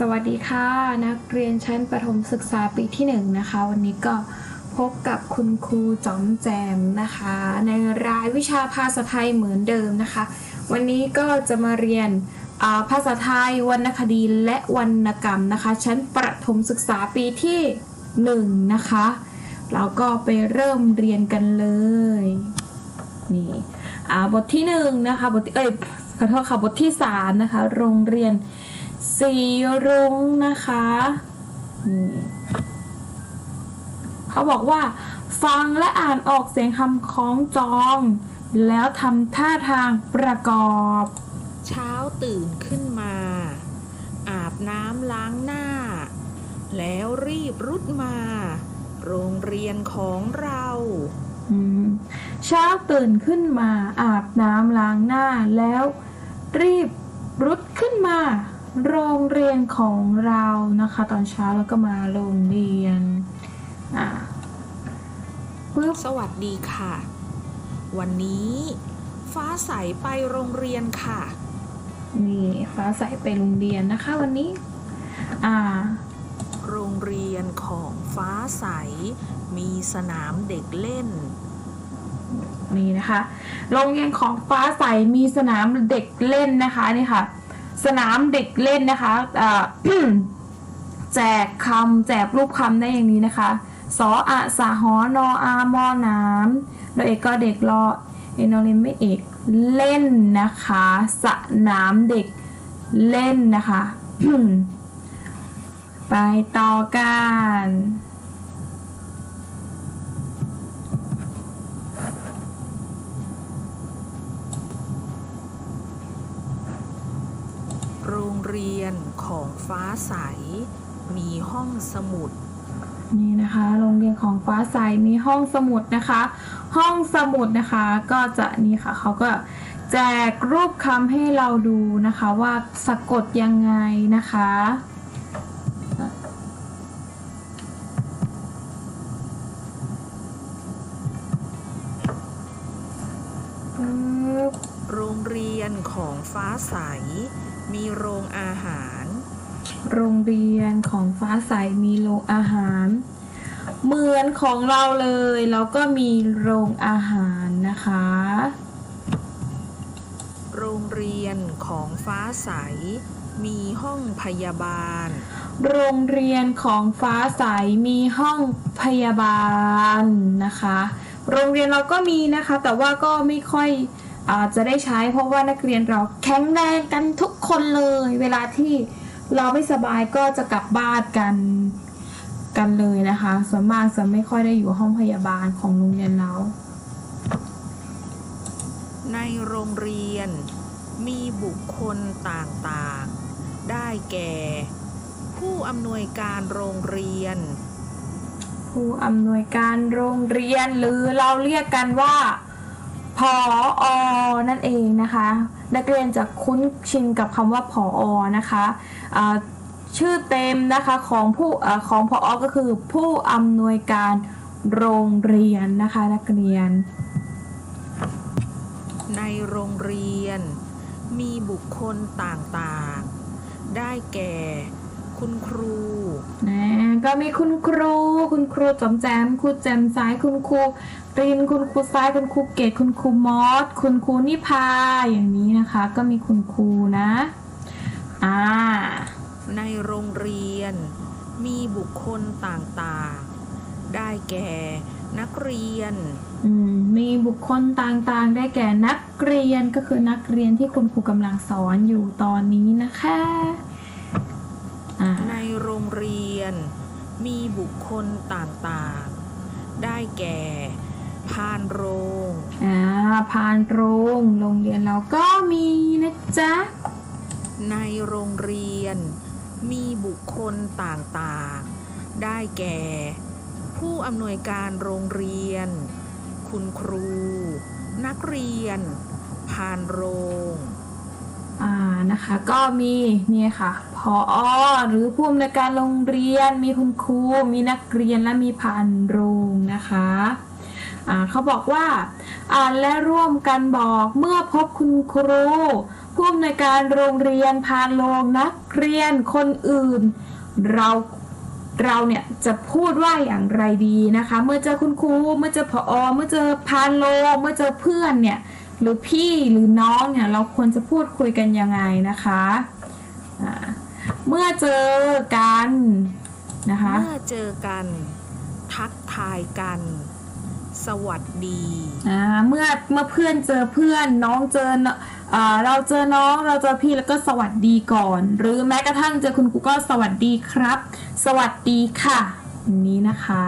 สวัสดีค่ะ นักเรียนชั้นประถมศึกษาปีที่หนึ่งนะคะ วันนี้ก็พบกับคุณครูจอมแจมนะคะ ในรายวิชาภาษาไทยเหมือนเดิมนะคะ วันนี้ก็จะมาเรียนาภาษาไทยวรรณคดีและวรรณกรรมนะคะ ชั้นประถมศึกษาปีที่หนึ่งนะคะ เราก็ไปเริ่มเรียนกันเลยนี่อ่าบทที่หนึ่งนะคะบทที่เอ้ยขอโทษค่ะบทที่สามนะคะโรงเรียน สีรุ้งนะคะนี่เขาบอกว่า ฟังและอ่านออกเสียงคำคล้องจอง แล้วทำท่าทางประกอบ เช้าตื่นขึ้นมา อาบน้ำล้างหน้า แล้วรีบรุดมา โรงเรียนของเราอืมเช้าตื่นขึ้นมา อาบน้ำล้างหน้าแล้ว รีบรุดขึ้นมา โรงเรียนของเรานะคะ ตอนเช้าแล้วก็มาโรงเรียนอ่าปึ๊บสวัสดีค่ะ วันนี้ฟ้าใสไปโรงเรียนค่ะ นี่ฟ้าใสไปโรงเรียนนะคะ วันนี้อ่าโรงเรียนของฟ้าใสมีสนามเด็กเล่น นี่นะคะ โรงเรียนของฟ้าใสมีสนามเด็กเล่นนะคะนี่ค่ะ สนามเด็กเล่นนะคะแจกคำแจกรูปคำได้อย่างนี้นะคะสออะสาหอนออามอน้ำโดยเอกก็เด็กรอเอนอเรนไม่เอกเล่นนะคะสนามเด็กเล่นนะคะ ไปต่อกัน โรงเรียนของ ฟ้าใส มีห้องสมุด นี่นะคะ โรงเรียนของฟ้าใสมีห้องสมุดนะคะ ห้องสมุดนะคะก็จะนี่ค่ะเขาก็แจกรูปคำให้เราดูนะคะว่าสะกดยังไงนะคะปึ๊บโรงเรียนของฟ้าใส มีโรงอาหาร โรงเรียนของฟ้าใสมีโรงอาหาร เหมือนของเราเลยแล้วก็มีโรงอาหารนะคะ โรงเรียนของฟ้าใส มีห้องพยาบาล โรงเรียนของฟ้าใสมีห้องพยาบาลนะคะ โรงเรียนเราก็มีนะคะ แต่ว่าก็ไม่ค่อยอาจะได้ใช้เพราะว่านักเรียนเราแข็งแรงกันทุกคนเลย เวลาที่ เราไม่สบายก็จะกลับบ้านกันกันเลยนะคะ ส่วนมากจะไม่ค่อยได้อยู่ห้องพยาบาลของโรงเรียนเรา ในโรงเรียนมีบุคคลต่างๆ ได้แก่ ผู้อำนวยการโรงเรียน ผู้อำนวยการโรงเรียนหรือเราเรียกกันว่าผออนั่นเองนะคะ นักเรียนจะคุ้นชินกับคำว่าผออนะคะชื่อเต็มนะคะของผู้ของผออก็คือผู้อำนวยการโรงเรียนนะคะนักเรียน ในโรงเรียนมีบุคคลต่างๆ ได้แก่ คุณครูนะก็มีคุณครู คุณครูจอมแจมครูแจมซ้ายคุณครูรินคุณครูซ้ายคุณครูเกตคุณครูมอสคุณครูนิพาอย่างนี้นะคะ ก็มีคุณครูนะอ่าในโรงเรียน มีบุคคลต่างๆ ได้แก่นักเรียนอืมมีบุคคลต่างๆ ได้แก่นักเรียนก็คือนักเรียนที่คุณครูกำลังสอนอยู่ตอนนี้นะคะอ่า ในโรงเรียนมีบุคคลต่างๆ ได้แก่พานโรงอ่าพานโรงโรงเรียนเราก็มีนะจ๊ะ ในโรงเรียนมีบุคคลต่างๆ ได้แก่ ผู้อำนวยการโรงเรียน คุณครู นักเรียน พานโรงอ่านะคะ ก็มีเนี่ยค่ะพ ออหรือผู้อำนวยการโรงเรียน มีคุณครู มีนักเรียนและมีพานโรงนะคะอ่าเขาบอกว่าอ่านและร่วมกันบอกเมื่อพบคุณครูผู้อำนวยการโรงเรียนพานโรงนักเรียนคนอื่น เราเราเนี่ยจะพูดว่าอย่างไรดีนะคะ เมื่อเจอคุณครูเมื่อเจอผอเมื่อเจอพานโรงเมื่อเจอเพื่อนเนี่ยหรือพี่หรือน้องเนี่ยเราควรจะพูดคุยกันยังไงนะคะอ่า เมื่อเจอกันนะคะ เมื่อเจอกัน ทักทายกัน สวัสดีอ่าเมื่อเมื่อเพื่อนเจอเพื่อนน้องเจอเนอ่าเราเจอน้องเราเจอพี่แล้วก็สวัสดีก่อน หรือแม้กระทั่งเจอคุณครูก็สวัสดีครับ สวัสดีค่ะอย่างนี้นะคะ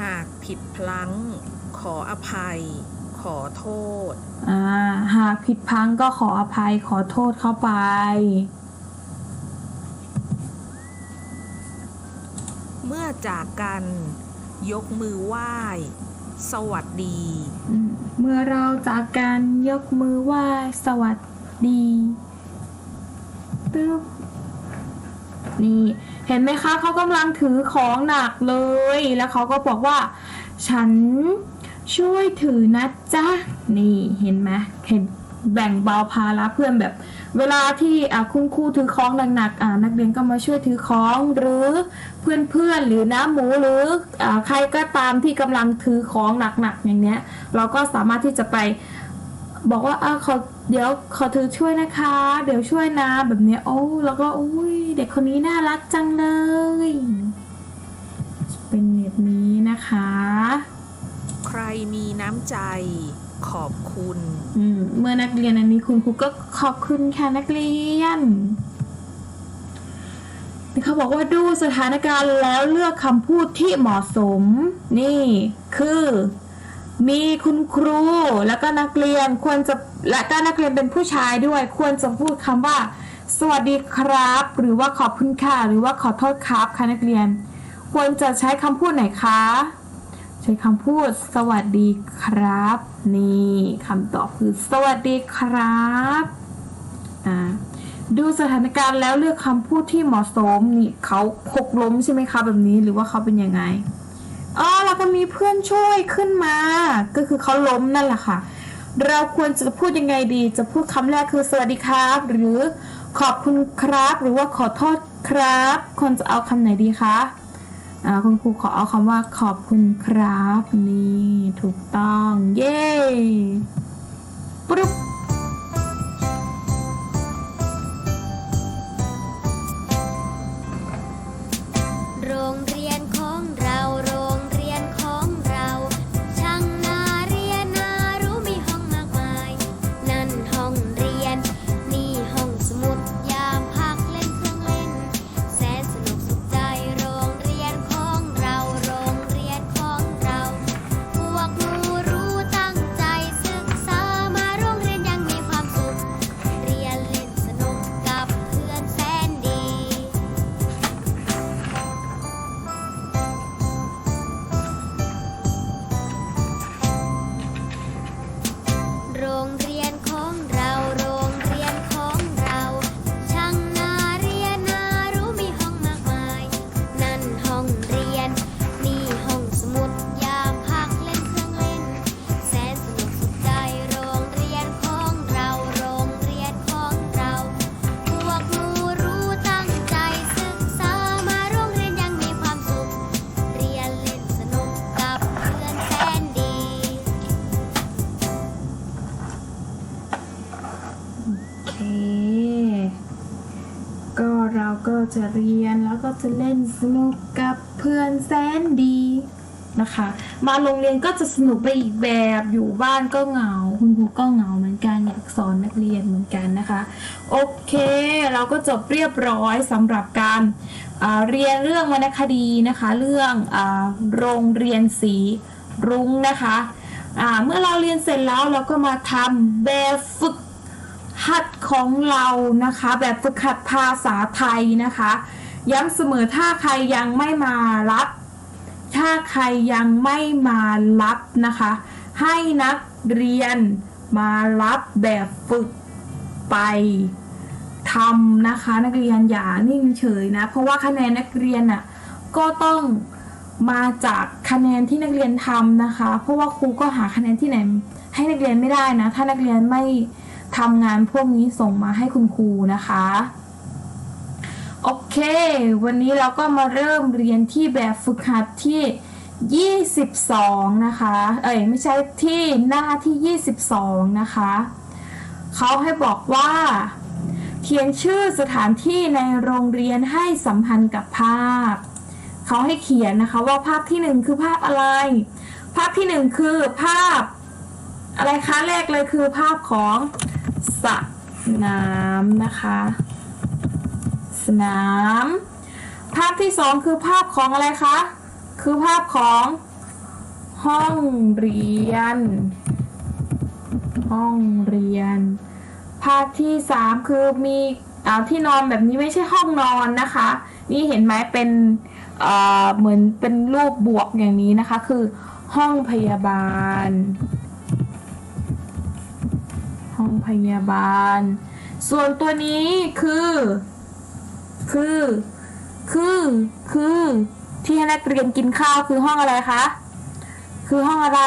หากผิดพลั้งขออภัย ขอโทษ อ่า หากผิดพลั้งก็ขออภัยขอโทษเข้าไป เมื่อจากกัน ยกมือไหว้ สวัสดีอืมเมื่อเราจากกันยกมือไหว้สวัสดีตึ๊บนี่เห็นไหมคะเขากำลังถือของหนักเลย แล้วเขาก็บอกว่า ฉัน ช่วยถือนะจ๊ะ นี่เห็นไหมเห็นแบ่งเบาภาระเพื่อนแบบ เวลาที่คุณครูถือของหนักๆนักเรียนก็มาช่วยถือของหรือเพื่อนๆหรือน้าหมูหรืออใครก็ตามที่กำลังถือของหนักๆอย่างเนี้ย เราก็สามารถที่จะไปบอกว่าอะขอเดี๋ยวขอถือช่วยนะคะ เดี๋ยวช่วยนะแบบเนี้ยโอ้แล้วก็อุ้ยเด็กคนนี้น่ารักจังเลย เป็นแบบนี้นะคะ มีน้ำใจขอบคุณมเมื่อนักเรียนอันนี้คุณครูก็ขอบคุณค่ะนักเรียนเขาบอกว่าดูสถานการณ์แล้วเลือกคำพูดที่เหมาะสม นี่คือ มีคุณครูแล้วก็นักเรียนควรจะและก็นักเรียนเป็นผู้ชายด้วย ควรจะพูดคำว่า สวัสดีครับ หรือว่าขอบคุณค่ะหรือว่าขอโทษครับค่ะนักเรียน ควรจะใช้คำพูดไหนคะ ใช้คำพูดสวัสดีครับ นี่คำตอบคือ สวัสดีครับอ่าดูสถานการณ์แล้วเลือกคำพูดที่เหมาะสมนี่เขาหกล้มใช่ไหมคะแบบนี้หรือว่าเขาเป็นยังไงอ๋อแล้วก็มีเพื่อนช่วยขึ้นมา ก็คือเขาล้มนั่นแหละค่ะ เราควรจะพูดยังไงดี จะพูดคำแรกคือสวัสดีครับ หรือขอบคุณครับ หรือว่าขอโทษครับควรจะเอาคำไหนดีคะ คุณครูขอเอาคำว่าขอบคุณครับ นี่ ถูกต้อง เย้ปุ๊บ ก็เราก็จะเรียนแล้วก็จะเล่นสนุกกับเพื่อนแสนดีนะคะ มาโรงเรียนก็จะสนุกไปอีกแบบอยู่บ้านก็เหงา คุณครูก็เหงาเหมือนกันอยากสอนนักเรียนเหมือนกันนะคะ โอเค เราก็จบเรียบร้อยสำหรับการเรียนเรื่องวรรณคดีนะคะ เรื่องอโรงเรียนสีรุ้งนะคะเมื่อเราเรียนเสร็จแล้วเราก็มาทำแบบฝึก หัดของเรานะคะ แบบฝึกหัดภาษาไทยนะคะ ย้ำเสมอถ้าใครยังไม่มารับ ถ้าใครยังไม่มารับนะคะ ให้นักเรียนมารับแบบฝึกไปทำนะคะ นักเรียนอย่านิ่งเฉยนะ เพราะว่าคะแนนนักเรียนน่ะก็ต้องมาจากคะแนนที่นักเรียนทำนะคะ เพราะว่าครูก็หาคะแนนที่ไหนให้นักเรียนไม่ได้นะ ถ้านักเรียนไม่ ทำงานพวกนี้ส่งมาให้คุณครูนะคะ โอเค วันนี้เราก็มาเริ่มเรียนที่แบบฝึกหัดที่ 22 นะคะ เอ้ยไม่ใช่ที่หน้าที่ 22 นะคะ เขาให้บอกว่าเขียนชื่อสถานที่ในโรงเรียนให้สัมพันธ์กับภาพ เขาให้เขียนนะคะว่าภาพที่หนึ่งคือภาพอะไร ภาพที่หนึ่งคือภาพ อะไรคะแรกเลยคือภาพของ สระน้ำนะคะ สนาม ภาพที่สองคือภาพของอะไรคะ คือภาพของห้องเรียน ห้องเรียน ภาพที่สามคือมีอาที่นอนแบบนี้ไม่ใช่ห้องนอนนะคะ นี่เห็นไหมเป็นเเหมือนเป็นรูปบวกอย่างนี้นะคะ คือห้องพยาบาล ห้องพยาบาล ส่วนตัวนี้คือ คือ คือ คือ ที่ให้นักเรียนกินข้าวคือห้องอะไรคะ คือห้องอะไร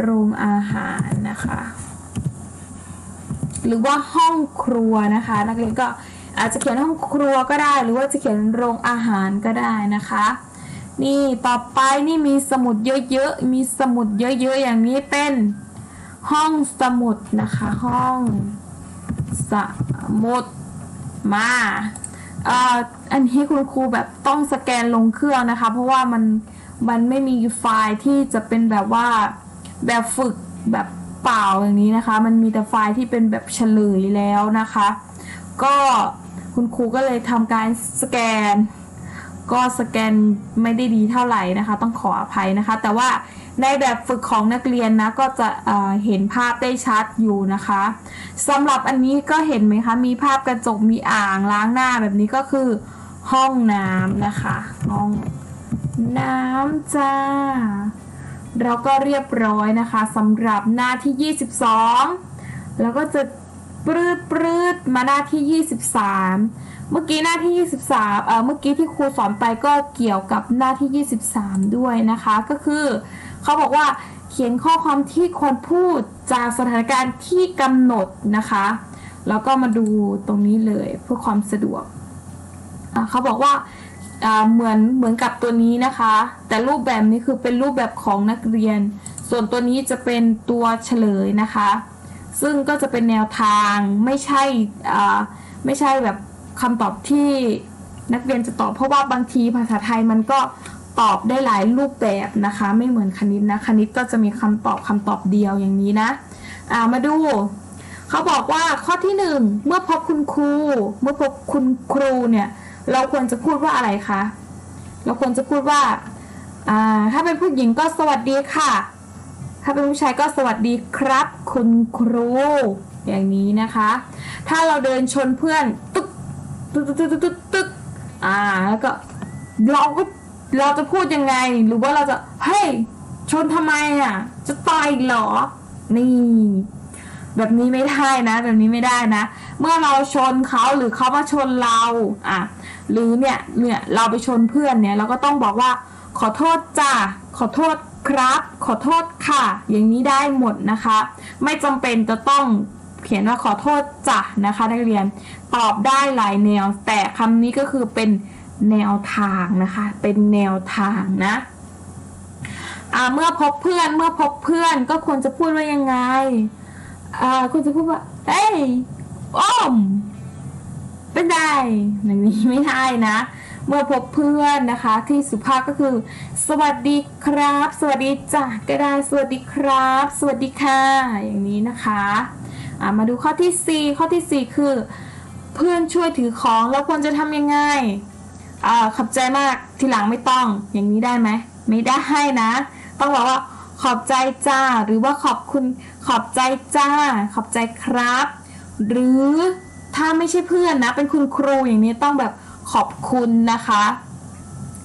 โรงอาหารนะคะ หรือว่าห้องครัวนะคะ นักเรียนก็อาจจะเขียนห้องครัวก็ได้ หรือว่าจะเขียนโรงอาหารก็ได้นะคะ นี่ต่อไปนี่มีสมุดเยอะๆ มีสมุดเยอะๆ อย่างนี้เป็น ห้องสมุดนะคะ ห้องสมุดมาเอ่ออันนี้คุณครูแบบต้องสแกนลงเครื่องนะคะ เพราะว่ามันมันไม่มีไฟล์ที่จะเป็นแบบว่าแบบฝึกแบบเปล่าอย่างนี้นะคะ มันมีแต่ไฟล์ที่เป็นแบบเฉลยแล้วนะคะ ก็คุณครูก็เลยทำการสแกน ก็สแกนไม่ได้ดีเท่าไหร่นะคะ ต้องขออภัยนะคะ แต่ว่า ในแบบฝึกของนักเรียนนะก็จะเเห็นภาพได้ชัดอยู่นะคะสำหรับอันนี้ก็เห็นไหมคะ มีภาพกระจกมีอ่างล้างหน้าแบบนี้ก็คือห้องน้ำนะคะห้องน้ำจ้าเราก็เรียบร้อยนะคะสำหรับหน้าที่ 22 แล้วก็จะปรืดปรืดมาหน้าที่ 23 เมื่อกี้หน้าที่ 23เอ่อเมื่อกี้ที่ครูสอนไปก็เกี่ยวกับหน้าที่ 23 ด้วยนะคะ ก็คือ เขาบอกว่าเขียนข้อความที่ควรพูดจากสถานการณ์ที่กำหนดนะคะ แล้วก็มาดูตรงนี้เลยเพื่อความสะดวกเขาบอกว่าเหมือนเหมือนกับตัวนี้นะคะ แต่รูปแบบนี้คือเป็นรูปแบบของนักเรียน ส่วนตัวนี้จะเป็นตัวเฉลยนะคะ ซึ่งก็จะเป็นแนวทางไม่ใช่ไม่ใช่แบบคำตอบที่นักเรียนจะตอบเพราะว่าบางทีภาษาไทยมันก็ ตอบได้หลายรูปแบบนะคะ ไม่เหมือนคณิตนะคณิตก็จะมีคำตอบคำตอบเดียวอย่างนี้นะอ่ามาดูเขาบอกว่าข้อที่หนึ่งเมื่อพบคุณครู เมื่อพบคุณครูเนี่ยเราควรจะพูดว่าอะไรคะเราควรจะพูดว่าอ่าถ้าเป็นผู้หญิงก็สวัสดีค่ะ ถ้าเป็นผู้ชายก็สวัสดีครับ คุณครู อย่างนี้นะคะ ถ้าเราเดินชนเพื่อนตึ๊กตึ๊กตึ๊กตึ๊กตึกตึกอ่าแล้วก็เราก็ เราจะพูดยังไง หรือว่าเราจะเฮ้ยชนทำไมอะ จะต่อยเหรอ นี่ แบบนี้ไม่ได้นะ แบบนี้ไม่ได้นะ เมื่อเราชนเขาหรือเขามาชนเราอะหรือเนี่ยเนี่ยเราไปชนเพื่อนเนี่ย เราก็ต้องบอกว่า ขอโทษจ้าขอโทษครับ ขอโทษค่ะ อย่างนี้ได้หมดนะคะ ไม่จำเป็นจะต้องเขียนว่าขอโทษจ้ะนะคะนักเรียนตอบได้หลายแนว แต่คำนี้ก็คือเป็น แนวทางนะคะ เป็นแนวทางนะเมื่อพบเพื่อนเมื่อพบเพื่อนก็ควรจะพูดว่ายังไงควรจะพูดว่าเอ้ยอ้อมเป็นไงอย่างนี้ไม่ได้นะ เมื่อพบเพื่อนนะคะ ที่สุภาพก็คือ สวัสดีครับ สวัสดีจ้ะก็ได้สวัสดีครับ สวัสดีค่ะอย่างนี้นะคะมาดูข้อที่ 4 ข้อทีสี่4 คือ เพื่อนช่วยถือของแล้วควรจะทำยังไง อ่าขอบใจมากทีหลังไม่ต้อง อย่างนี้ได้ไหมไม่ได้ให้นะ ต้องบอกว่าขอบใจจ้า หรือว่าขอบคุณขอบใจจ้า ขอบใจครับ หรือถ้าไม่ใช่เพื่อนนะ เป็นคุณครูอย่างนี้ต้องแบบขอบคุณนะคะ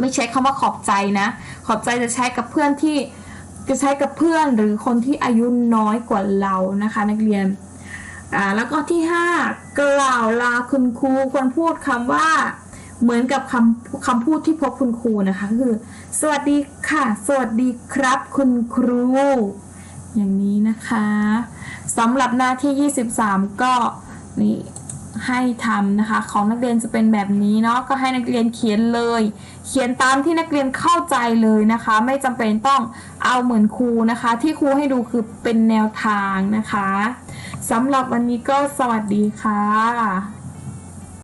ไม่ใช้คำว่าขอบใจนะ ขอบใจจะใช้กับเพื่อนที่จะใช้กับเพื่อนหรือคนที่อายุน้อยกว่าเรานะคะ นักเรียนอ่าแล้วก็ที่ 5 กล่าวลาคุณครูควรพูดคำว่า เหมือนกับคำคำพูดที่พบคุณครูนะคะคือ สวัสดีค่ะ สวัสดีครับ คุณครู อย่างนี้นะคะสำหรับหน้าที่ 23 ก็นี่ให้ทำนะคะ ของนักเรียนจะเป็นแบบนี้เนาะก็ให้นักเรียนเขียนเลย เขียนตามที่นักเรียนเข้าใจเลยนะคะ ไม่จำเป็นต้องเอาเหมือนครูนะคะ ที่ครูให้ดูคือเป็นแนวทางนะคะสำหรับวันนี้ก็สวัสดีค่ะ